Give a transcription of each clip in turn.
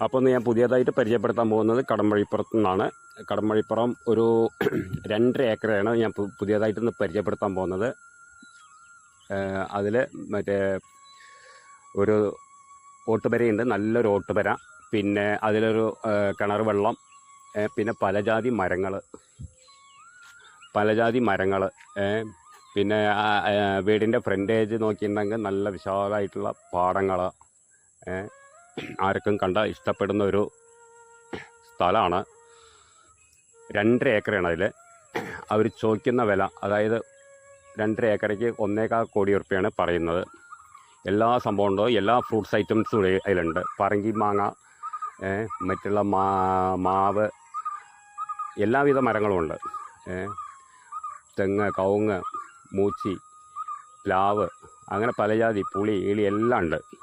അപ്പോൾ ഒന്ന് ഞാൻ പുതിയതായിട്ട് പരിചയപ്പെടുത്താൻ പോകുന്നത് കടമ്പഴിപ്പുറത്ത് നിന്നാണ് കടമ്പഴിപ്പുറം ഒരു രണ്ടര ഏക്കറാണ് ഞാൻ പുതിയതായിട്ട് ഒന്ന് പരിചയപ്പെടുത്താൻ പോകുന്നത്. അതിൽ മറ്റേ ഒരു ഓട്ടുപരയുണ്ട് നല്ലൊരു ഓട്ടുപര. പിന്നെ അതിലൊരു കിണർ വെള്ളം പിന്നെ പലജാതി മരങ്ങൾ പലജാതി മരങ്ങൾ പിന്നെ വീടിന്റെ ഫ്രണ്ടേജ് നോക്കിയിട്ടുണ്ടെങ്കിൽ നല്ല വിശാലമായിട്ടുള്ള പാടങ്ങൾ ആർക്കും കണ്ട ഇഷ്ടപ്പെടുന്ന ഒരു സ്ഥലമാണ്. രണ്ടര ഏക്കറാണ് അതിൽ അവർ ചോദിക്കുന്ന വില അതായത് രണ്ടര ഏക്കറയ്ക്ക് ഒന്നേകാൽ കോടി ഉറുപ്പ്യാണ് പറയുന്നത്. എല്ലാ സംഭവം ഉണ്ടോ? എല്ലാ ഫ്രൂട്ട്സ് ഐറ്റംസും അതിലുണ്ട്. പറങ്കി മാങ്ങ മറ്റുള്ള മാ മാവ് എല്ലാവിധ മരങ്ങളും ഉണ്ട്. ഏ, തെങ്ങ് കവുങ്ങ് മൂച്ചി പ്ലാവ് അങ്ങനെ പലജാതി പുളി ഇളി എല്ലാം ഉണ്ട്.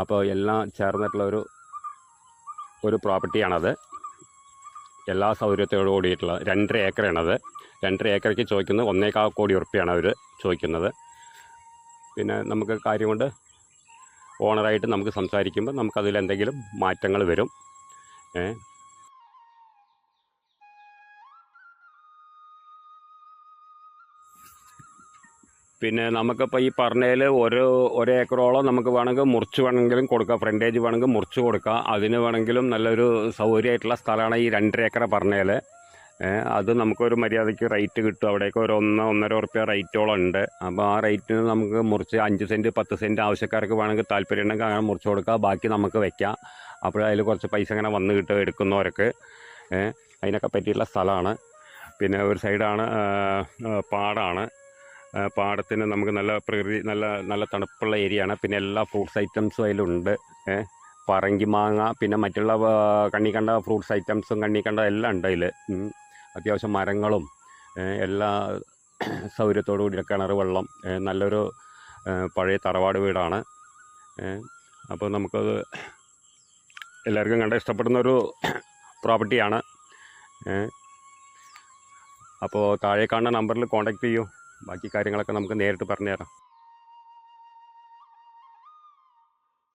അപ്പോൾ എല്ലാം ചേർന്നിട്ടുള്ള ഒരു ഒരു പ്രോപ്പർട്ടിയാണത്. എല്ലാ സൗകര്യത്തോടു കൂടിയിട്ടുള്ള രണ്ടര ഏക്കറാണത്. രണ്ടര ഏക്കറയ്ക്ക് ചോദിക്കുന്നത് ഒന്നേകാൽ കോടി ഉറപ്പിയാണ് അവർ ചോദിക്കുന്നത്. പിന്നെ നമുക്ക് കാര്യം കൊണ്ട് ഓണറായിട്ട് നമുക്ക് സംസാരിക്കുമ്പോൾ നമുക്കതിൽ എന്തെങ്കിലും മാറ്റങ്ങൾ വരും. ഏ പിന്നെ നമുക്കിപ്പോൾ ഈ പറഞ്ഞതിൽ ഒരു ഒരേക്കറോളം നമുക്ക് വേണമെങ്കിൽ മുറിച്ച് വേണമെങ്കിലും കൊടുക്കാം. ഫ്രണ്ടേജ് വേണമെങ്കിൽ മുറിച്ച് കൊടുക്കാം. അതിന് വേണമെങ്കിലും നല്ലൊരു സൗകര്യമായിട്ടുള്ള സ്ഥലമാണ് ഈ രണ്ടര ഏക്കറ പറഞ്ഞതിൽ അത് നമുക്കൊരു മര്യാദയ്ക്ക് റേറ്റ് കിട്ടും. അവിടേക്ക് ഒരു ഒന്ന് ഒന്നര ഉറുപ്പ്യ റേറ്റോളം ഉണ്ട്. അപ്പോൾ ആ റേറ്റിന് നമുക്ക് മുറിച്ച് അഞ്ച് സെന്റ് പത്ത് സെന്റ് ആവശ്യക്കാർക്ക് വേണമെങ്കിൽ താല്പര്യം ഉണ്ടെങ്കിൽ അങ്ങനെ മുറിച്ച് കൊടുക്കാം. ബാക്കി നമുക്ക് വെക്കാം. അപ്പോൾ അതിൽ കുറച്ച് പൈസ ഇങ്ങനെ വന്ന് കിട്ടും എടുക്കുന്നവർക്ക്. അതിനൊക്കെ പറ്റിയിട്ടുള്ള സ്ഥലമാണ്. പിന്നെ ഒരു സൈഡാണ് പാടാണ്. പാടത്തിന് നമുക്ക് നല്ല പ്രകൃതി നല്ല നല്ല തണുപ്പുള്ള ഏരിയ ആണ്. പിന്നെ എല്ലാ ഫ്രൂട്ട്സ് ഐറ്റംസും അതിലുണ്ട്. പറങ്കി മാങ്ങ പിന്നെ മറ്റുള്ള കണ്ണിക്കണ്ട കണ്ണി കണ്ട ഫ്രൂട്ട്സ് ഐറ്റംസും കണ്ണി കണ്ട എല്ലാം ഉണ്ട് അതിൽ അത്യാവശ്യം മരങ്ങളും എല്ലാ സൗകര്യത്തോടു കൂടി കിണർ വെള്ളം നല്ലൊരു പഴയ തറവാട് വീടാണ്. അപ്പോൾ നമുക്കത് എല്ലാവർക്കും കണ്ട ഇഷ്ടപ്പെടുന്ന ഒരു പ്രോപ്പർട്ടിയാണ് അപ്പോൾ താഴെ കാണുന്ന നമ്പറിൽ കോൺടാക്റ്റ് ചെയ്യൂ. ബാക്കി കാര്യങ്ങളൊക്കെ നമുക്ക് നേരിട്ട് പറഞ്ഞു തരാം